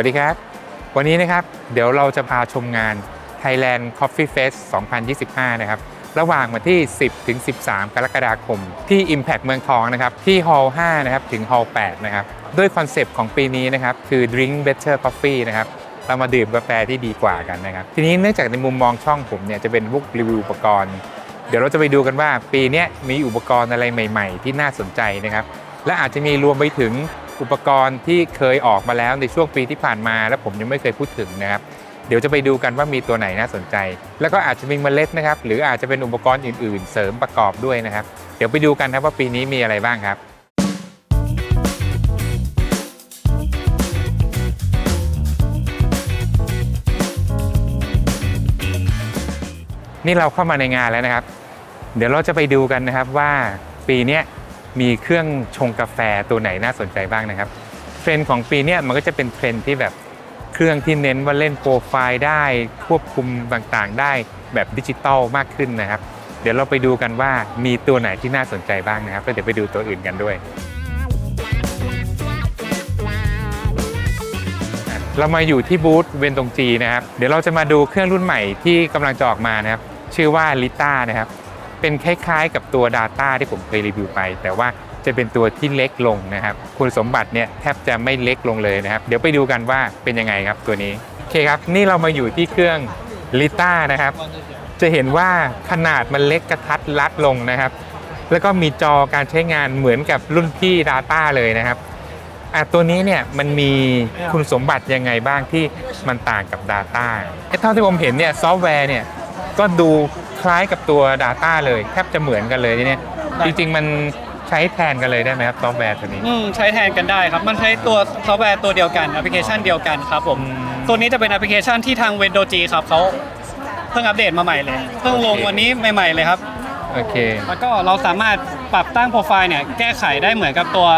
วัสดีครับ วันนี้นะครับเดี๋ยวเราจะพาชมงาน Thailand Coffee Fest 2025 นะครับ ระหว่างวันที่ 10 ถึง 13 กรกฎาคม ที่ Impact เมืองทองนะครับ ที่ Hall 5 นะครับ ถึง Hall 8 นะครับ ด้วยคอนเซปต์ของปีนี้นะครับ คือ Drink Better Coffee นะครับ เรามาดื่มกาแฟที่ดีกว่ากันนะครับ ทีนี้เนื่องจากในมุมมองช่องผมเนี่ย จะเป็นพวกรีวิวอุปกรณ์ เดี๋ยวเราจะไปดูกันว่าปีนี้มีอุปกรณ์อะไรใหม่ ๆ ที่น่าสนใจนะครับ และอาจจะมีรวมไปถึง อุปกรณ์ที่เคยออกมาแล้วในช่วงปีที่ผ่านมา และผมยังไม่เคยพูดถึงนะครับเดี๋ยวจะไปดูกันว่ามีตัวไหนน่าสนใจ แล้วก็อาจจะมีเมล็ดนะครับ หรืออาจจะเป็นอุปกรณ์อื่น ๆ เสริมประกอบด้วยนะครับ เดี๋ยวไปดูกันครับว่าปีนี้มีอะไรบ้างครับนี่เราเข้ามาในงานแล้วนะครับ เดี๋ยวเราจะไปดูกันนะครับว่าปีนี้ มีเครื่องชงกาแฟตัวไหนน่าสนใจบ้างนะครับ เทรนด์ของปีนี้มันก็จะเป็นเทรนด์ที่แบบเครื่องที่เน้นว่าเล่นโปรไฟล์ได้ควบคุมต่างๆ ได้แบบดิจิตอลมากขึ้นนะครับ เดี๋ยวเราไปดูกันว่ามีตัวไหนที่น่าสนใจบ้างนะครับแล้วเดี๋ยวไปดูตัวอื่นกันด้วย เรามาอยู่ที่บูธเวนตงจีนะครับ เดี๋ยวเราจะมาดูเครื่องรุ่นใหม่ที่กำลังจะออกมานะครับ ชื่อว่าลิต้านะครับ เป็นคล้ายๆ กับตัว Data ที่ผมเคยรีวิวไป แต่ว่าจะเป็นตัวที่เล็กลงนะครับ คุณสมบัติเนี่ยแทบจะไม่เล็กลงเลยนะครับ เดี๋ยวไปดูกันว่าเป็นยังไงครับตัวนี้ โอเคครับ นี่เรามาอยู่ที่เครื่องลิต้านะครับ จะเห็นว่าขนาดมันเล็กกระทัดรัดลงนะครับ แล้วก็มีจอการใช้งานเหมือนกับรุ่นพี่ Data เลยนะครับอะตัวนี้เนี่ยมันมีคุณสมบัติยังไงบ้างที่มันต่างกับ Data เอ๊ะเท่าที่ผมเห็นเนี่ยซอฟต์แวร์เนี่ยก็ดู คล้ายกับตัว Data เลยแทบจะเหมือนกันเลยเนี่ยได้ จริงๆมันใช้แทนกันเลยได้ไหมครับซอฟต์แวร์ตัวนี้ อืมใช้แทนกันได้ครับ มันใช้ตัวซอฟต์แวร์ตัวเดียวกันแอปพลิเคชันเดียวกันครับผม อืมตัวนี้จะเป็นแอปพลิเคชันที่ทางเวนโดจีครับเขาเพิ่งอัปเดตมาใหม่เลย เพิ่งลงโอเควันนี้ใหม่ ๆ เลยครับ โอเค แล้วก็เราสามารถปรับตั้งโปรไฟล์เนี่ยแก้ไขได้เหมือนกับตัว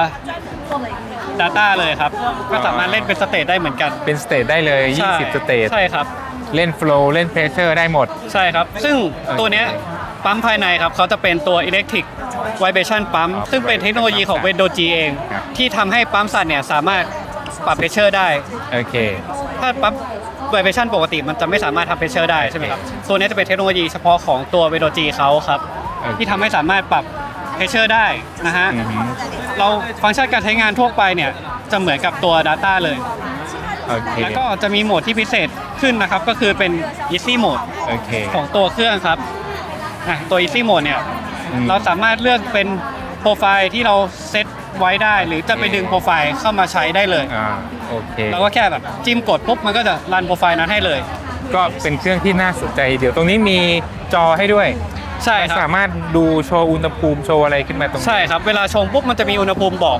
Data เลยครับ ก็สามารถเล่นเป็นสเตตได้เหมือนกันเป็นสเตทได้เลย ใช่20สเตทใช่ครับ เล่นโฟล w เล่นเพรสเชอร์ได้หมด ใช่ครับ ซึ่งตัวเนี้ยปั๊มภายในครับเขาจะเป็นตัว Electric Vibration ปั๊มอ๋อซึ่งเป็นเทคโนโลยีของ w i n d o w G เอง ครับ ที่ทำให้ปั๊มสั่นเนี่ยสามารถปรับเพรสเชอร์ได้ โอเค ถ้าปั๊ม Vibration ปกติมันจะไม่สามารถทำเพรสเชอร์ได้ใช่ไหมครับ ตัวนี้จะเป็นเทคโนโลยีเฉพาะของตัว w i n d o w G เขาครับ โอเคที่ทำให้สามารถปรับเพรสเชอร์ได้นะฮะ อือหือเราฟังก์ชันการใช้งานทั่วไปเนี่ยจะเหมือนกับตัว Data เลย โอเคแล้วก็จะมีโหมดที่พิเศษ ขึ้นนะครับ ก็คือเป็น Easy Mode โอเค ของตัวเครื่องครับอะตัว Easy Mode เนี่ย อืม เราสามารถเลือกเป็นโปรไฟล์ที่เราเซตไว้ได้ หรือจะไปดึงโปรไฟล์เข้ามาใช้ได้เลย อ่าโอเค เราก็แค่แบบจิ้มกดปุ๊บมันก็จะรันโปรไฟล์นั้นให้เลย ก็เป็นเครื่องที่น่าสนใจเดี๋ยวตรงนี้มีจอให้ด้วยใช่ครับสามารถดูโชว์อุณหภูมิโชว์อะไรขึ้นมาตรงนี้ใช่ครับ เวลาชงปุ๊บมันจะมีอุณหภูมิบอก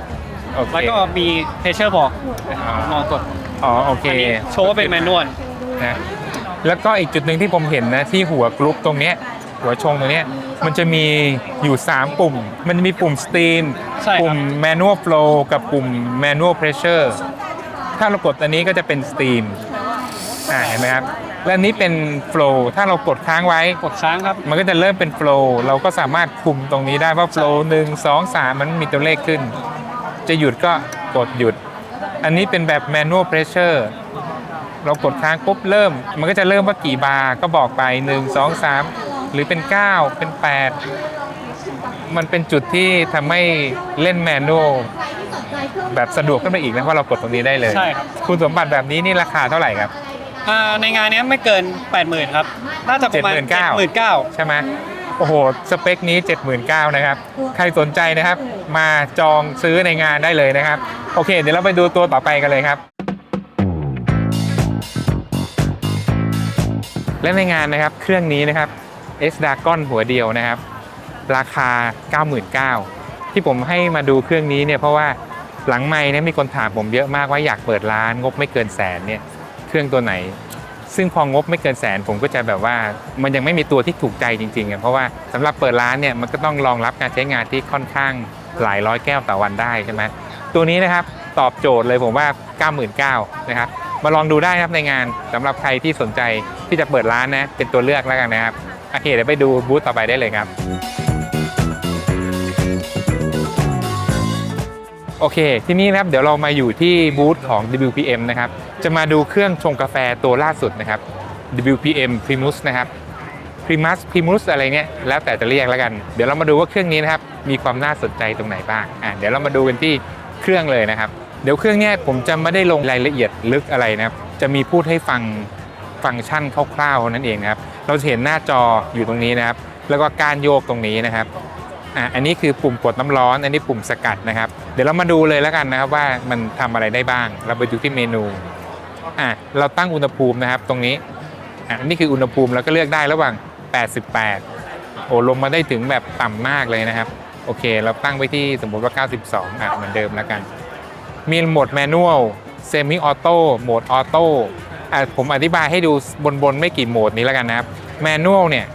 โอเคแล้วก็มีเพชเชอร์บอกอ่าลองกดอ๋อโอเคอันนี้โชว์ว่าเป็นแมนนวล นะแล้วก็อีกจุดหนึ่งที่ผมเห็นนะที่หัวกรุ๊ปตรงเนี้ยหัวชงตรงเนี้ยมันจะมีอยู่ 3 ปุ่ม มันจะมีปุ่ม Steam ใช่ครับ ปุ่ม Manual Flow กับปุ่ม Manual Pressure ถ้าเรากดอันนี้ก็จะเป็น Steam อ่าเห็นไหมครับ และอันนี้เป็น Flow ถ้าเรากดค้างไว้ กดค้างครับ มันก็จะเริ่มเป็น Flow เราก็สามารถคุมตรงนี้ได้ว่า Flow 1 2 3มันมีตัวเลขขึ้น จะหยุดก็กดหยุด อันนี้เป็นแบบ Manual Pressure เรากดค้างปุ๊บเริ่ม มันก็จะเริ่มว่ากี่บาร์ก็บอกไป 1 2 3 หรือเป็น 9 เป็น 8 มันเป็นจุดที่ทำให้เล่นแมนนวลแบบสะดวกขึ้นไปอีกนะเพราะเรากดตรงนี้ได้เลยใช่ครับ คุณสมบัติแบบนี้นี่ราคาเท่าไหร่ครับ อ่าในงานเนี้ยไม่เกิน 80,000ครับน่าจะประมาณ79,000 79,000 ใช่ไหมโอ้โห สเปคนี้ 79,000นะครับ ใครสนใจนะครับ มาจองซื้อในงานได้เลยนะครับ โอเค เดี๋ยวเราไปดูตัวต่อไปกันเลยครับ และในงานนะครับเครื่องนี้นะครับ S Dragon หัวเดียวนะครับ ราคา 99,000ที่ผมให้มาดูเครื่องนี้เนี่ยเพราะว่าหลังไม้นะมีคนถามผมเยอะมากว่าอยากเปิดร้านงบไม่เกินแสนเนี่ยเครื่องตัวไหน ซึ่งพองบไม่เกินแสนผมก็จะแบบว่ามันยังไม่มีตัวที่ถูกใจจริงๆอะเพราะว่าสำหรับเปิดร้านเนี่ยมันก็ต้องรองรับการใช้งานที่ค่อนข้างหลายร้อยแก้วต่อวันได้ใช่ไหมตัวนี้นะครับตอบโจทย์เลยผมว่า 99,000นะครับ มาลองดูได้ครับในงานสำหรับใครที่สนใจที่จะเปิดร้านนะเป็นตัวเลือกแล้วกันนะครับโอเคเดี๋ยวไปดูบูธต่อไปได้เลยครับโอเค ที่นี้นะครับเดี๋ยวเรามาอยู่ที่บูธของ WPM นะครับ จะมาดูเครื่องชงกาแฟตัวล่าสุดนะครับ WPM Primus นะครับ Primus Primus อะไรเนี้ยแล้วแต่จะเรียกแล้วกัน เดี๋ยวเรามาดูว่าเครื่องนี้นะครับมีความน่าสนใจตรงไหนบ้างอะเดี๋ยวเรามาดูกันที่เครื่องเลยนะครับ เดี๋ยวเครื่องนี้ผมจะไม่ได้ลงรายละเอียดลึกอะไรนะครับ จะมีพูดให้ฟังฟังก์ชันคร่าวๆนั่นเองนะครับ เราจะเห็นหน้าจออยู่ตรงนี้นะครับ แล้วก็การโยกตรงนี้นะครับอะอันนี้คือปุ่มกดน้ำร้อน อันนี้ปุ่มสกัดนะครับ เดี๋ยวเรามาดูเลยแล้วกันนะครับว่ามันทำอะไรได้บ้าง เราไปดูที่เมนูอะเราตั้งอุณหภูมินะครับ ตรงนี้อะนี่คืออุณหภูมิเราก็เลือกได้ระหว่าง 88 โอ้ลงมาได้ถึงแบบต่ำมากเลยนะครับ โอเค เราตั้งไว้ที่สมมติว่า 92อะเหมือนเดิมแล้วกัน มีโหมดแมนนวลเซมิออโต้โหมดออโต้ผมอธิบายให้ดูบนๆ ไม่กี่โหมดนี้แล้วกันนะครับแมนนวลเนี่ย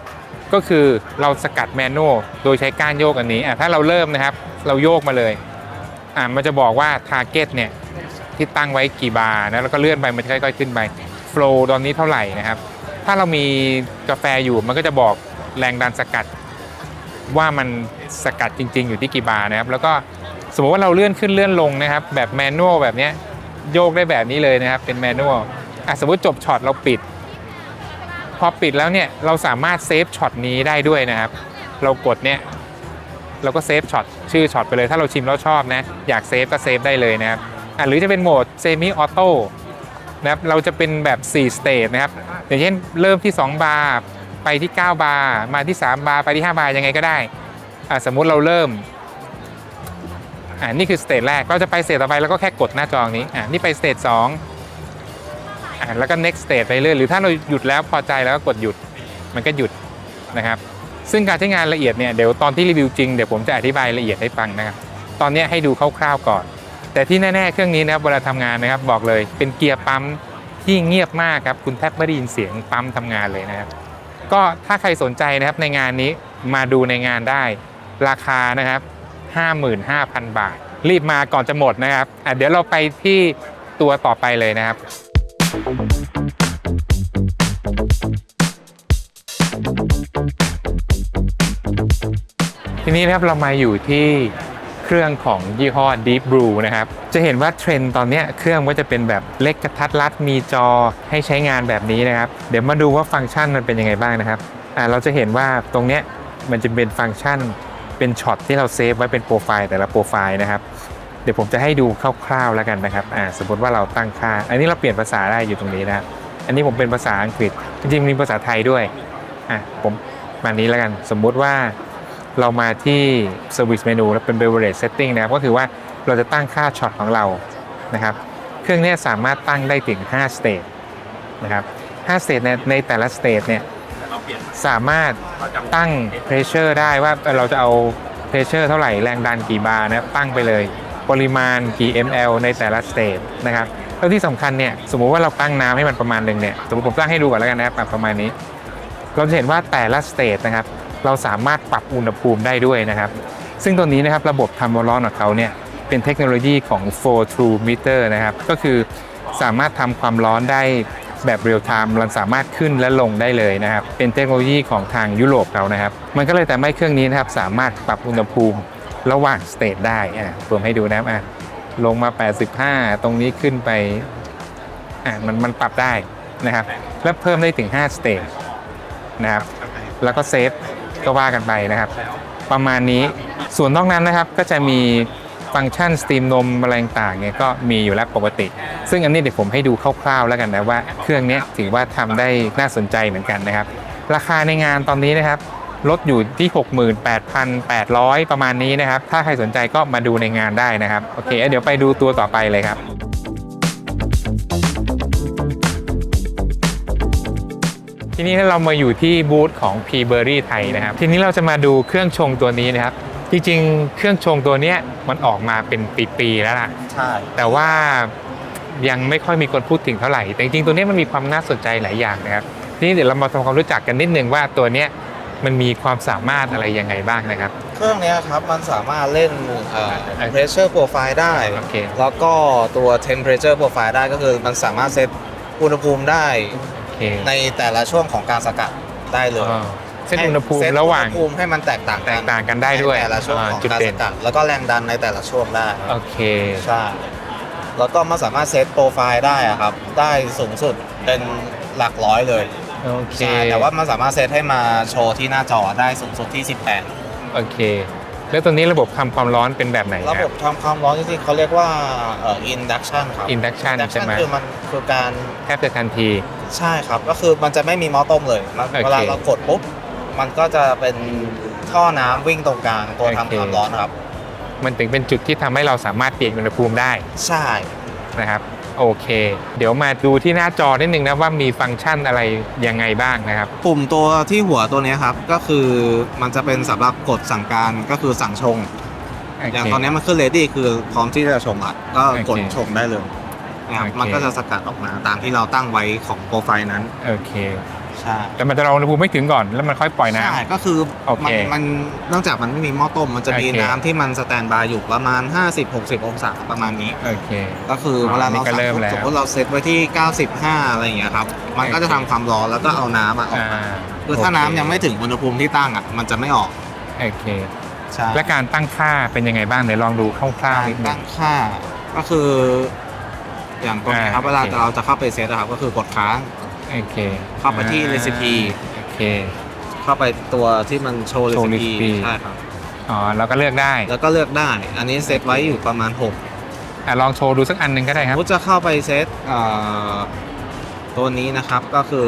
ก็คือเราสกัดแมนนวลโดยใช้ก้านโยกอันนี้ถ้าเราเริ่มนะครับ เราโยกมาเลยอะมันจะบอกว่าทาร์เก็ตเนี่ยที่ตั้งไว้กี่บาร์นะแล้วก็เลื่อนไปมันค่อยๆขึ้นไปโฟลตอนนี้เท่าไหร่นะครับ ถ้าเรามีกาแฟอยู่มันก็จะบอกแรงดันสกัด ว่ามันสกัดจริง ๆ อยู่ที่กี่บาร์นะครับ แล้วก็ สมมติว่าเราเลื่อนขึ้นเลื่อนลงนะครับ แบบแมนนวลแบบนี้โยกได้แบบนี้เลยนะครับ เป็นแมนนวลอะสมมติจบช็อตเราปิด พอปิดแล้วเนี่ยเราสามารถเซฟช็อตนี้ได้ด้วยนะครับ เรากดเนี่ยเราก็เซฟช็อตชื่อช็อตไปเลยถ้าเราชิมแล้วชอบนะ อยากเซฟก็เซฟได้เลยนะครับอะหรือจะเป็นโหมดเซมิออโต้นะครับเราจะเป็นแบบ 4 สเตจนะครับ อย่างเช่นเริ่มที่ 2 บาร์ไปที่ 9 บาร์มาที่ 3 บาร์ไปที่ 5 บาร์ยังไงก็ได้อะสมมุติเราเริ่ม อ่านี่คือสเตจแรกเราจะไปสเตจต่อไปแล้วก็แค่กดหน้าจอนี้อ่านี่ไปสเตจสองอะแล้วก็ next stage ไปเรื่อยหรือถ้าเราหยุดแล้วพอใจแล้วก็กดหยุดมันก็หยุดนะครับซึ่งการใช้งานละเอียดเนี่ยเดี๋ยวตอนที่รีวิวจริงเดี๋ยวผมจะอธิบายละเอียดให้ฟังนะครับตอนนี้ให้ดูคร่าวๆก่อน แต่ที่แน่ๆเครื่องนี้นะครับเวลาทำงานนะครับบอกเลยเป็นเกียร์ปั๊มที่เงียบมากครับคุณแทบไม่ได้ยินเสียงปั๊มทำงานเลยนะครับก็ถ้าใครสนใจนะครับในงานนี้มาดูในงานได้ราคานะครับ 55,000 บาท รีบมาก่อนจะหมดนะครับอะเดี๋ยวเราไปที่ตัวต่อไปเลยนะครับทีนี้นะครับเรามาอยู่ที่เครื่องของยี่ห้อ Deep Blue นะครับ จะเห็นว่าเทรนด์ตอนนี้เครื่องก็จะเป็นแบบเล็กกระทัดรัดมีจอให้ใช้งานแบบนี้นะครับ เดี๋ยวมาดูว่าฟังก์ชันมันเป็นยังไงบ้างนะครับอ่าเราจะเห็นว่าตรงเนี้ยมันจะเป็นฟังก์ชัน เป็นช็อตที่เราเซฟไว้เป็นโปรไฟล์แต่ละโปรไฟล์นะครับ เดี๋ยวผมจะให้ดูคร่าวๆแล้วกันนะครับอ่าสมมติว่าเราตั้งค่า อันนี้เราเปลี่ยนภาษาได้อยู่ตรงนี้นะอันนี้ผมเป็นภาษาอังกฤษ จริงๆมีภาษาไทยด้วยอะผมมานี้แล้วกัน สมมุติว่าเรามาที่ Service Menu แล้วเป็น Beverage Setting นะครับ ก็คือว่าเราจะตั้งค่าช็อตของเรานะครับ เครื่องนี้สามารถตั้งได้ถึง5สเตจนะครับ5สเตจในในแต่ละสเตจเนี่ย สามารถตั้ง Pressure ได้ว่าเราจะเอา Pressure เท่าไหร่แรงดันกี่บาร์นะตั้งไปเลย ปริมาณกี่ ml ในแต่ละสเตจนะครับแล้วที่สำคัญเนี่ยสมมุติว่าเราตั้งน้ำให้มันประมาณหนึ่งเนี่ยสมมติผมตั้งให้ดูก่อนแล้วกันนะครับอะประมาณนี้ เราจะเห็นว่าแต่ละสเตจนะครับเราสามารถปรับอุณหภูมิได้ด้วยนะครับ ซึ่งตัวนี้นะครับระบบทำความร้อนของเขาเนี่ยเป็นเทคโนโลยีของ Flow True Meter นะครับก็คือสามารถทำความร้อนได้ แบบเรียลไทม์มันสามารถขึ้นและลงได้เลยนะครับ เป็นเทคโนโลยีของทางยุโรปเขานะครับ มันก็เลยทำให้เครื่องนี้นะครับสามารถปรับอุณหภูมิระหว่างสเตจได้อะผมให้ดูนะครับอะลงมา 85 ตรงนี้ขึ้นไปอะมันมันปรับได้นะครับ และเพิ่มได้ถึง 5 สเตจนะครับ แล้วก็เซฟก็ว่ากันไปนะครับ ประมาณนี้ส่วนนอกนั้นนะครับก็จะมี ฟังก์ชันสตรีมนมอะไรต่างเนี่ยก็มีอยู่แล้วปกติ ซึ่งอันนี้เดี๋ยวผมให้ดูคร่าวๆแล้วกันนะว่าเครื่องนี้ถือว่าทำได้น่าสนใจเหมือนกันนะครับ ราคาในงานตอนนี้นะครับลดอยู่ที่ 68,800 ประมาณนี้นะครับ ถ้าใครสนใจก็มาดูในงานได้นะครับ โอเค เดี๋ยวไปดูตัวต่อไปเลยครับทีนี้เรามาอยู่ที่บูธของ p b e r r y ไทยนะครับ ทีนี้เราจะมาดูเครื่องชงตัวนี้นะครับ จริงๆ เครื่องชงตัวเนี้ยมันออกมาเป็นปีๆแล้วล่ะ ใช่ แต่ว่ายังไม่ค่อยมีคนพูดถึงเท่าไหร่ แต่จริงๆ ตัวเนี้ยมันมีความน่าสนใจหลายอย่างนะครับ ทีนี้เดี๋ยวเรามาทำความรู้จักกันนิดนึงว่าตัวเนี้ยมันมีความสามารถอะไรยังไงบ้างนะครับ เครื่องเนี้ยครับมันสามารถเล่นเอ่อ pressure profile ได้ โอเค แล้วก็ตัว temperature profile ได้ก็คือมันสามารถเซตอุณหภูมิได้โอเคในแต่ละช่วงของการสกัดได้เลยอ๋อ เซตอุณหภูมิเซตระหว่าง อุณหภูมิให้มันแตกต่างแตกต่างกันได้ด้วยในแต่ละช่วงอ่าของจุดการเด่สนกัดแล้วก็แรงดันในแต่ละช่วงได้ โอเค ใช่ แล้วก็มันสามารถเซตโปรไฟล์ได้อะครับ ได้สูงสุดเป็นหลักร้อยเลยโอเคใช่แต่ว่ามันสามารถเซตให้มาโชว์ที่หน้าจอได้สูงสุดที่18โอเค แล้วตัวนี้ระบบทำความร้อนเป็นแบบไหนระบบทำความร้อนจริงๆเขาเรียกว่าเอ่อ induction ครับ induction ใช่ไหมคือมันคือการแทบจะทันที ใช่ครับ ก็คือมันจะไม่มีหม้อต้มเลยมันโอเค เวลาเรากดปุ๊บ มันก็จะเป็นท่อน้ำวิ่งตรงกลางตัวโอเคทำความร้อนครับ มันถึงเป็นจุดที่ทำให้เราสามารถเปลี่ยนอุณหภูมิได้ใช่ นะครับ โอเค เดี๋ยวมาดูที่หน้าจอนิดนึงนะว่ามีฟังก์ชันอะไรยังไงบ้างนะครับ ปุ่มตัวที่หัวตัวเนี้ยครับ ก็คือมันจะเป็นสำหรับกดสั่งการก็คือสั่งชงโออย่างเคตอนนี้มันขึ้น ready คือพร้อมที่จะชงอัดก็กดโอเคชงได้เลยนะครับโอเค มันก็จะสกัดออกมาตามที่เราตั้งไว้ของโปรไฟล์นั้น โอเคใช่ แต่มันจะรออุณหภูมิไม่ถึงก่อนแล้วมันค่อยปล่อยน้ ใช่ ก็คือโอเคมันมันเนื่องจากมันไม่มีหม้อต้ม มันจะมีโอเคน้ำที่มันสแตนบายอยู่ประมาณ 50-60 องศาประมาณนี้ำโอเค ก็คือเวลานี่เราก็สั่งเริ่มปุ๊บแล้ว สมมติเราเซตไว้ที่ 95 อะไรอย่างเงี้ยครับ มันก็จะทำความร้อนแล้วก็เอาน้ำอะออกอ่ามาคือถ้าน้ำยังไม่ถึงอุณหภูมิที่ตั้งอะ มันจะไม่ออก โอเค ใช่และการตั้งค่าเป็นยังไงบ้างเดี๋ยวลองดูคร่าวๆนิดนึตั้ง งค่า ก็คือ อย่างตัวนี้ครับ อ่าเวลาโอเค เราจะเข้าไปเซตอะครับ ก็คือกดค้าง โอเค เข้าไปที่อ่ recipe โอเค เข้าไปตัวที่มันโชว์ โชว์ recipe recipe ใช่ครับ อ๋อเราก็เลือกได้แล้วก็เลือกได้ อันนี้เซตไว้อยู่ประมาณ6อะลองโชว์ดูสักอันหนึ่งก็ได้ครับมุจะเข้าไปเซตเอ่อตัวนี้นะครับ ก็คือ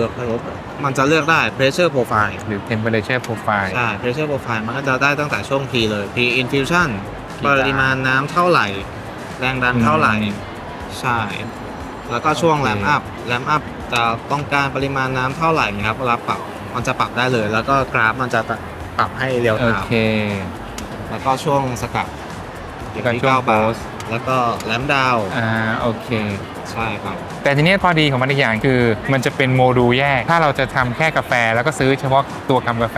มันจะเลือกได้ pressure profile หรือ temperature profile ใช่ pressure profile มันก็จะได้ตั้งแต่ช่วง P เลย P infusion กี่ปริมาณน้ำเท่าไหร่ แรงดันเท่าไหร่ อืมใช่ แล้วก็ช่วง โอเคแรมอัพแรมอัพ จะต้องการปริมาณน้ำเท่าไหร่นะครับเวลาปรับมันจะปรับได้เลย แล้วก็กราฟมันจะปรับให้เรียวโอตามเค แล้วก็ช่วงสกัดแล้วก็ช่วงที่เก้าบาร์ post แล้วก็แรมดาวอ่าโอเค ใช่ครับ แต่ทีนี้ข้อดีของมันอีกอย่างคือ มันจะเป็นโมดูลแยก ถ้าเราจะทำแค่กาแฟ แล้วก็ซื้อเฉพาะตัวกำกาแฟ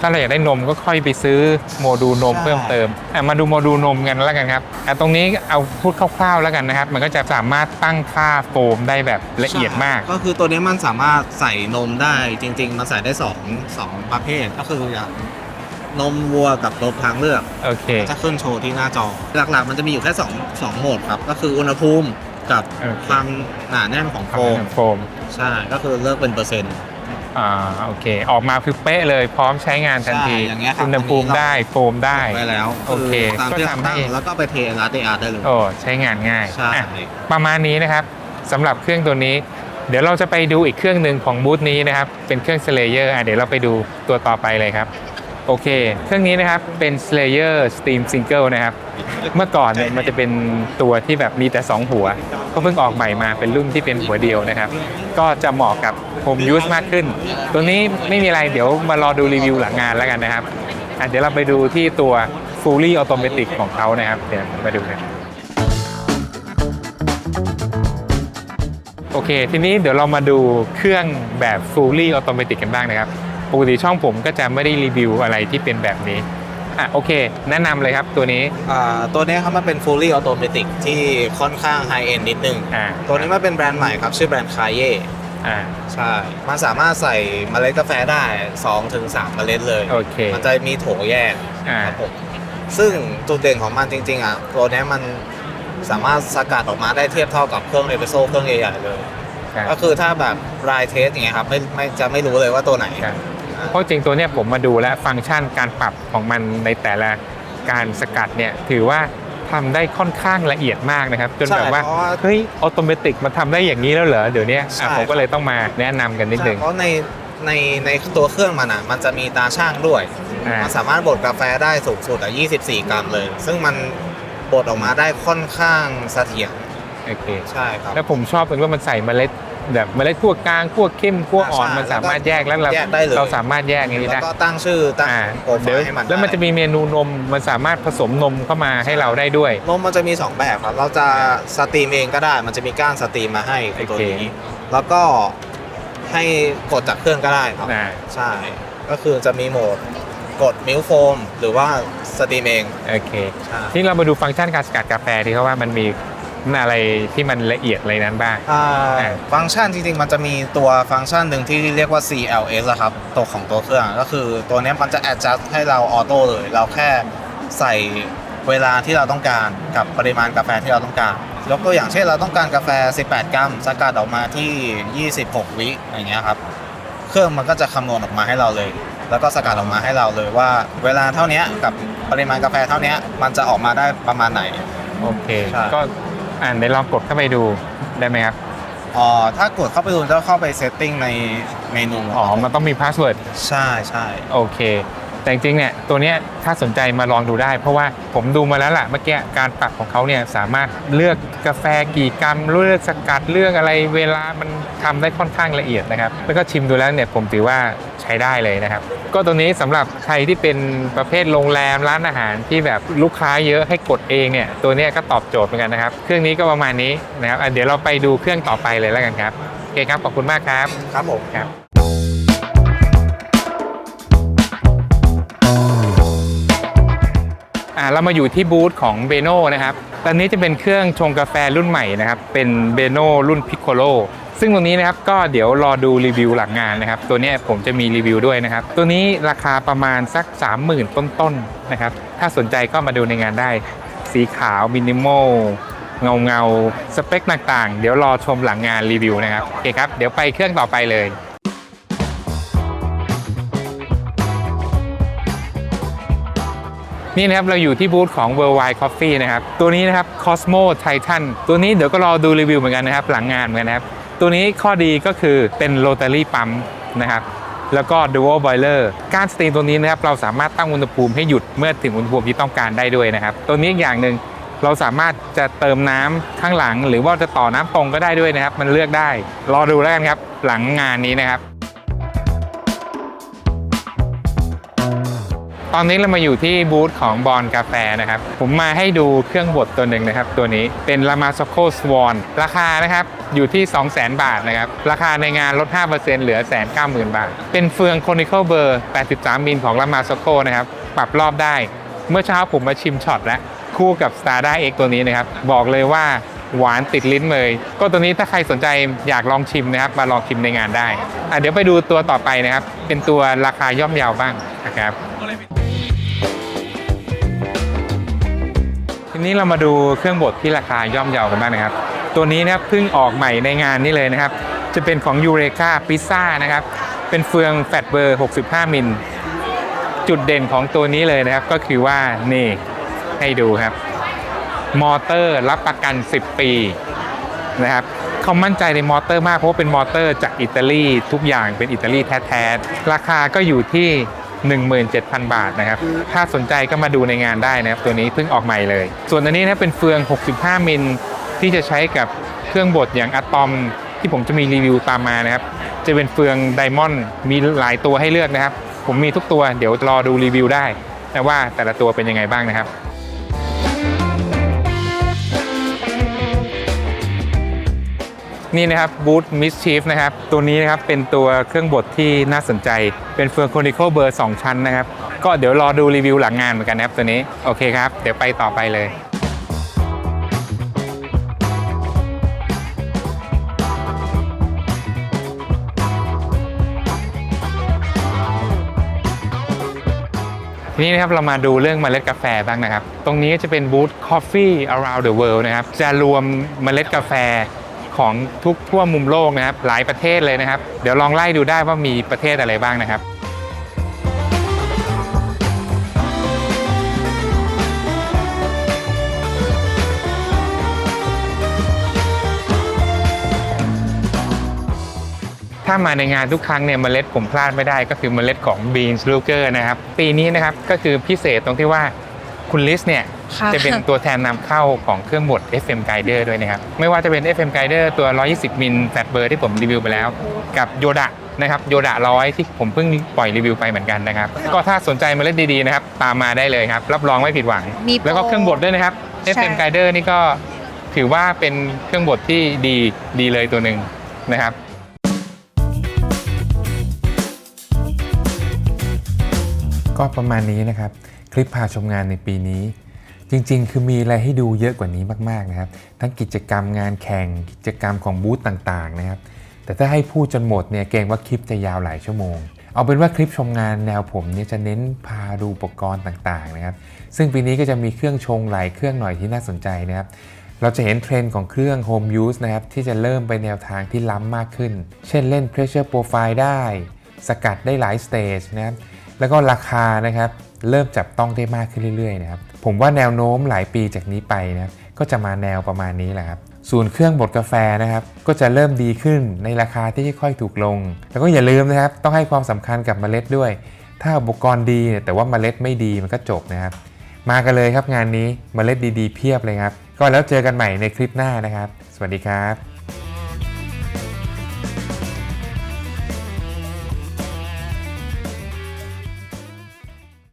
ถ้าเราอยากได้นมก็ค่อยไปซื้อโมดูลนมใช่เพิ่มเติมอะมาดูโมดูลนมกันแล้วกันครับอะตรงนี้เอาพูดคร่าวๆแล้วกันนะครับ มันก็จะสามารถตั้งค่าโฟมได้แบบละเอียดมาก ก็คือตัวนี้มันสามารถใส่นมได้จริง ๆ มันใส่ได้สองสองประเภทก็คืออย่างนมวัวกับนมทางเลือกโอเคจะขึ้นโชว์ที่หน้าจอ หลักๆ มันจะมีอยู่แค่สองสองโหมดครับ ก็คืออุณหภูมิกับโอเคความหนาแน่นของโฟมโฟม ใช่ ก็คือเลือกเป็นเปอร์เซ็นต์ อ่าโอเค ออกมาคือเป๊ะเลยพร้อมใช้งานทันทีใช่อย่างเงี้ยครับอุณหภูมิได้โฟมได้ไว้แล้วโอเคตามที่ก็เราทำให้ ตั้งแล้วก็ไปเทรัดเดอาร์ได้เลย โอ้ใช้งานง่ายใช่ อะประมาณนี้นะครับสำหรับเครื่องตัวนี้ เดี๋ยวเราจะไปดูอีกเครื่องหนึ่งของบูธนี้นะครับ เป็นเครื่อง Slayer อะเดี๋ยวเราไปดูตัวต่อไปเลยครับ โอเค เครื่องนี้นะครับเป็น Slayer Steam Single นะครับ เมื่อก่อนเนี่ยมันจะเป็นตัวที่แบบมีแต่ 2 หัว ก็เพิ่งออกใหม่มาเป็นรุ่นที่เป็นหัวเดียวนะครับ ก็จะเหมาะกับ Home Use มากขึ้น ตัวนี้ไม่มีอะไรเดี๋ยวมารอดูรีวิวหลังงานแล้วกันนะครับเดี๋ยวเราไปดูที่ตัว Fully Automatic ของเขานะครับเดี๋ยวมาดูกันโอเค ทีนี้เดี๋ยวเรามาดูเครื่องแบบ fully automatic กันบ้างนะครับ ปกติช่องผมก็จะไม่ได้รีวิวอะไรที่เป็นแบบนี้ อะโอเค แนะนำเลยครับตัวนี้อ่าตัวนี้ครับมันเป็น fully automatic ที่ค่อนข้าง high end นิดนึง อ่าตัวนี้มันเป็นแบรนด์ใหม่ครับ ชื่อแบรนด์คาเย่อ่าใช่ มันสามารถใส่เมล็ดกาแฟได้2-3ถึง3เมล็ดเลย โอเคมันจะมีโถแยกอ่าครับผมซึ่งจุดเด่นของมันจริงๆอะตัวเนี้ยมันสามารถสกัดออกมาได้เทียบเท่ากับเครื่องเอสเปรสโซ่เครื่องใหญ่ๆเลย ครับ ก็คือถ้าแบบรายเทสอย่างเงี้ยครับไม่ไม่จะไม่รู้เลยว่าตัวไหน ครับ เพราะจริงตัวเนี้ยผมมาดูแล้วฟังก์ชันการปรับของมันในแต่ละการสกัดเนี่ยถือว่าทำได้ค่อนข้างละเอียดมากนะครับ จนใช่แบบว่าเพราะว่าเฮ้ยออโตเมติกมาทำได้อย่างนี้แล้วเหรอเดี๋ยวเนี้ยใช่อะผมก็เลยต้องมาแนะนำกันนิดใช่นึงเพราะในในในตัวเครื่องมันอะมันจะมีตาช่างด้วยอ่ามันสามารถบดกาแฟได้สูงสุดอะ24 กรัมเลย ซึ่งมันบดออกมาได้ค่อนข้างเสถียรโอเคใช่ครับแล้วผมชอบตรงว่ามันใส่เมล็ด แบบเมล็ดขั้วกลางขั้วเข้มขั้วอ่อนใช่มันสามารถแยกแล้วเราแยกได้เลย เราสามารถแยกอย่างนี้แล้วได้ก็ตั้งชื่อตั้งอ่าโปรไฟเดี๋ยวล์ให้มันแล้วมันจะได้มีเมนูนมมันสามารถผสมนมเข้ามาให้เราได้ด้วย นมมันจะมี2แบบครับ เราจะสตรีมเองก็ได้ มันจะมีก้านสตรีมมาให้ในตัวโอเคนี้ แล้วก็ให้กดจากเครื่องก็ได้ครับ อ่าใช่ ก็คือจะมีโหมดกดมิลโฟมหรือว่าสตรีมเองโอเค ใช่ ที่เรามาดูฟังก์ชันการสกัดกาแฟที่เขาว่ามันมี อะไรที่มันละเอียดอะไรนั้นบ้าง อ่าอ่า ฟังก์ชันจริงๆ มันจะมีตัวฟังก์ชันหนึ่งที่เรียกว่า CLS อะครับตัวของตัวเครื่องก็คือตัวเนี้ยมันจะ adjust ให้เราออโต้เลย เราแค่ใส่เวลาที่เราต้องการกับปริมาณกาแฟที่เราต้องการยกตัวอย่างเช่นเราต้องการกาแฟ 18 กรัมสกัดออกมาที่ 26 วิอย่างเงี้ยครับ เครื่องมันก็จะคำนวณออกมาให้เราเลย แล้วก็สกัดออกมาให้เราเลยว่า เวลาเท่าเนี้ยกับปริมาณกาแฟเท่าเนี้ยมันจะออกมาได้ประมาณไหน โอเค ใช่ ก็ อ่านในลองกดเข้าไปดูได้ไหมครับอ๋อถ้ากดเข้าไปดูจะเข้าไปเซตติ้งในเมนูอ๋อมันต้องมีพาสเวิร์ดใช่ใช่โอเค แต่จริงๆเนี่ยตัวเนี้ยถ้าสนใจมาลองดูได้ เพราะว่าผมดูมาแล้วล่ะเมื่อกี้การปรับของเขาเนี่ยสามารถเลือกกาแฟกี่กรัมเลือกสกัดเลือกอะไรเวลามันทำได้ค่อนข้างละเอียดนะครับแล้วก็ชิมดูแล้วเนี่ยผมถือว่าใช้ได้เลยนะครับ ก็ตัวนี้สำหรับใครที่เป็นประเภทโรงแรมร้านอาหารที่แบบลูกค้าเยอะให้กดเองเนี่ยตัวเนี้ยก็ตอบโจทย์เหมือนกันนะครับ เครื่องนี้ก็ประมาณนี้นะครับอะเดี๋ยวเราไปดูเครื่องต่อไปเลยแล้วกันครับโอเคครับขอบคุณมากครับครับผมครับ เรามาอยู่ที่บูธของเบโนนะครับ ตอนนี้จะเป็นเครื่องชงกาแฟรุ่นใหม่นะครับ เป็นเบโนรุ่นพิ c โ o โลซึ่งตรงนี้นะครับก็เดี๋ยวรอดูรีวิวหลังงานนะครับ ตัวนี้ผมจะมีรีวิวด้วยนะครับ ตัวนี้ราคาประมาณสัก 30,000 ต้นๆนะครับ ถ้าสนใจก็มาดูในงานได้ สีขาวมินิมอลเงาเงาๆสเปคต่างๆ เดี๋ยวรอชมหลังงานรีวิวนะครับ โอเคครับ เดี๋ยวไปเครื่องต่อไปเลย นี่นะครับเราอยู่ที่บูธของ Worldwide Coffee นะครับ ตัวนี้นะครับ Cosmo Titan ตัวนี้เดี๋ยวก็รอดูรีวิวเหมือนกันนะครับ หลังงานเหมือนกันนะครับ ตัวนี้ข้อดีก็คือเป็นโรตารี่ปั๊มนะครับแล้วก็ Dual Boiler การสตรีมตัวนี้นะครับเราสามารถตั้งอุณหภูมิให้หยุดเมื่อถึงอุณหภูมิที่ต้องการได้ด้วยนะครับ ตัวนี้อีกอย่างหนึ่งเราสามารถจะเติมน้ำข้างหลัง หรือว่าจะต่อน้ำตรงก็ได้ด้วยนะครับ มันเลือกได้ รอดูแล้วกันครับ หลังงานนี้นะครับ ตอนนี้เรามาอยู่ที่บูธของบอลกาแฟนะครับ ผมมาให้ดูเครื่องบดตัวหนึ่งนะครับ ตัวนี้เป็น l a m a s o c o Swan ราคานะครับอยู่ที่ 200,000 บาทนะครับ ราคาในงานลด 5%เหลือ 190,000 บาท เป็นเฟือง Conical Burr 83 มิลของ l a m a s o c o นะครับ ปรับรอบได้ เมื่อเช้าผมมาชิมช็อตแล้ว คู่กับ Starda X ตัวนี้นะครับ บอกเลยว่าหวานติดลิ้นเลย ก็ตัวนี้ถ้าใครสนใจอยากลองชิมนะครับ มาลองชิมในงานได้อะเดี๋ยวไปดูตัวต่อไปนะครับ เป็นตัวราคาย่อมเยาวบ้างนะครับ นี้เรามาดูเครื่องบดที่ราคาย่อมเยากันบ้างนะครับ ตัวนี้นะครับเพิ่งออกใหม่ในงานนี้เลยนะครับ จะเป็นของยูเรกาพิซซ่านะครับ เป็นเฟืองแฟตเบอร์ 65 มิล จุดเด่นของตัวนี้เลยนะครับ ก็คือว่านี่ให้ดูครับ มอเตอร์รับประกัน 10 ปีนะครับเขามั่นใจในมอเตอร์มากเพราะว่าเป็นมอเตอร์จากอิตาลีทุกอย่างเป็นอิตาลีแท้ๆ ราคาก็อยู่ที่ 17,000 บาทนะครับ ถ้าสนใจก็มาดูในงานได้นะครับ ตัวนี้เพิ่งออกใหม่เลย ส่วนอันนี้นะเป็นเฟือง 65 มิลที่จะใช้กับเครื่องบดอย่างอะตอมที่ผมจะมีรีวิวตามมานะครับ จะเป็นเฟืองไดมอนด์มีหลายตัวให้เลือกนะครับ ผมมีทุกตัวเดี๋ยวรอดูรีวิวได้นะว่าแต่ละตัวเป็นยังไงบ้างนะครับ นี่นะครับบูธมิสชีฟนะครับ ตัวนี้นะครับเป็นตัวเครื่องบดที่น่าสนใจ เป็นเฟืองโคนิคเบอร์2ชั้นนะครับ ก็เดี๋ยวรอดูรีวิวหลังงานเหมือนกันนะครับตัวนี้ โอเคครับ เดี๋ยวไปต่อไปเลยทีนี้นะครับเรามาดูเรื่องเมล็ดกาแฟบ้างนะครับ ตรงนี้จะเป็นบูธ Coffee Around the World นะครับ จะรวมเมล็ดกาแฟ ของทุกทั่วมุมโลกนะครับ หลายประเทศเลยนะครับ เดี๋ยวลองไล่ดูได้ว่ามีประเทศอะไรบ้างนะครับถ้ามาในงานทุกครั้งเนี่ยเมล็ดผมพลาดไม่ได้ก็คือเมล็ดของ Beans l u g e r นะครับ ปีนี้นะครับก็คือพิเศษตรงที่ว่าคุณลิสเนี่ย จะเป็นตัวแทนนำเข้าของเครื่องบด FM Guider ด้วยนะครับ ไม่ว่าจะเป็น FM Guider ตัว 120 มิลแฟตเบอร์ที่ผมรีวิวไปแล้ว กับโยดะนะครับโยดะร้อยที่ผมเพิ่งปล่อยรีวิวไปเหมือนกันนะครับ ก็ถ้าสนใจเมล็ดดีๆนะครับ ตามมาได้เลยครับ รับรองไม่ผิดหวังมีโปรแล้วก็เครื่องบดด้วยนะครับใช่ FM Guider นี่ก็ถือว่าเป็นเครื่องบดที่ดีดีเลยตัวหนึ่งนะครับก็ประมาณนี้นะครับ คลิปพาชมงานในปีนี้ จริงๆ คือมีอะไรให้ดูเยอะกว่านี้มากๆนะครับ ทั้งกิจกรรมงานแข่งกิจกรรมของบูธต่างๆนะครับ แต่ถ้าให้พูดจนหมดเนี่ยเกรงว่าคลิปจะยาวหลายชั่วโมง เอาเป็นว่าคลิปชมงานแนวผมเนี่ยจะเน้นพาดูอุปกรณ์ต่างๆนะครับ ซึ่งปีนี้ก็จะมีเครื่องชงหลายเครื่องหน่อยที่น่าสนใจนะครับเราจะเห็นเทรนด์ของเครื่อง Home Use นะครับที่จะเริ่มไปแนวทางที่ล้ำมากขึ้น เช่นเล่น Pressure Profile ได้ สกัดได้หลายสเตจนะครับ แล้วก็ราคานะครับเริ่มจับต้องได้มากขึ้นเรื่อยๆนะครับ ผมว่าแนวโน้มหลายปีจากนี้ไปนะครับก็จะมาแนวประมาณนี้แหละครับส่วนเครื่องบดกาแฟนะครับ ก็จะเริ่มดีขึ้นในราคาที่ค่อยๆถูกลง แล้วก็อย่าลืมนะครับ ต้องให้ความสำคัญกับเมล็ดด้วย ถ้าอุปกรณ์ดีแต่ว่าเมล็ดไม่ดีมันก็จบนะครับ มากันเลยครับงานนี้เมล็ดดีๆเพียบเลยครับ ก็แล้วเจอกันใหม่ในคลิปหน้านะครับ สวัสดีครับ